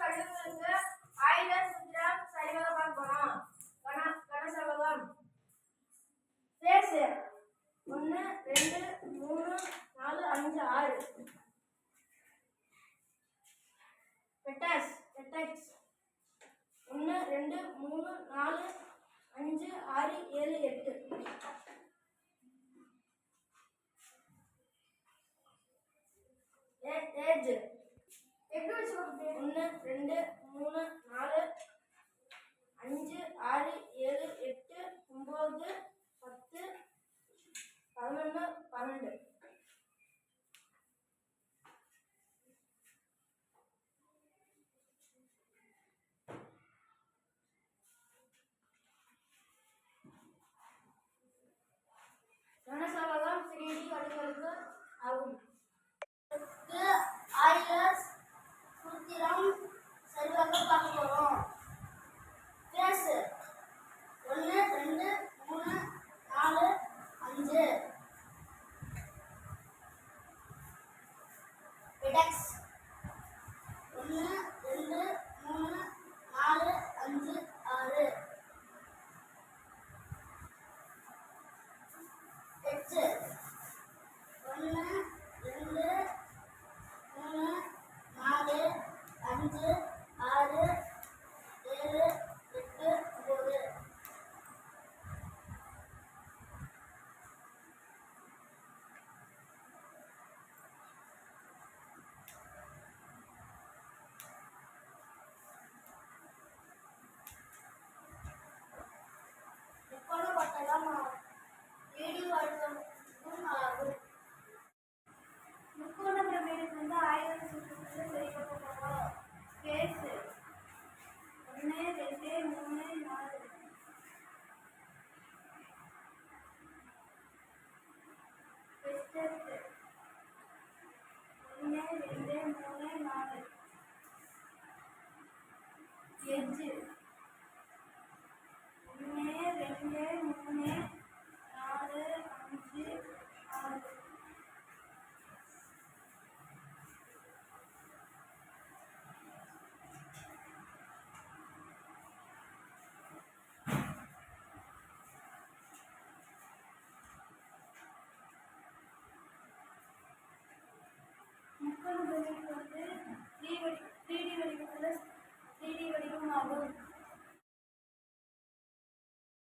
வடிவங்களுக்கு ஆயுதம் சூத்திரம் சரியாக பார்க்கணும் கண கனசவகம் பேசு ஒன்று ரெண்டு மூணு நாலு அஞ்சு ஆறு பெட்டாஸ் பெட்டாக்ஸ் ஒன்று ரெண்டு மூணு நாலு அஞ்சு ஆறு ஏழு எட்டு ஏ- ஏஜ். ஒன்று ரெண்டு மூணு நாலு அஞ்சு ஆறு ஏழு எட்டு ஒம்பது பத்து பதினொன்று பன்னெண்டு. கனசவகம் த்ரீ டி வடிவங்களுக்கு ஆகும் ஆயிலஸ் சூத்திரம் சரியாக பார்க்க போகிறோம் பேசு ஒன்று ரெண்டு மூணு நாலு அஞ்சு விடக்ஸ் ஒன்று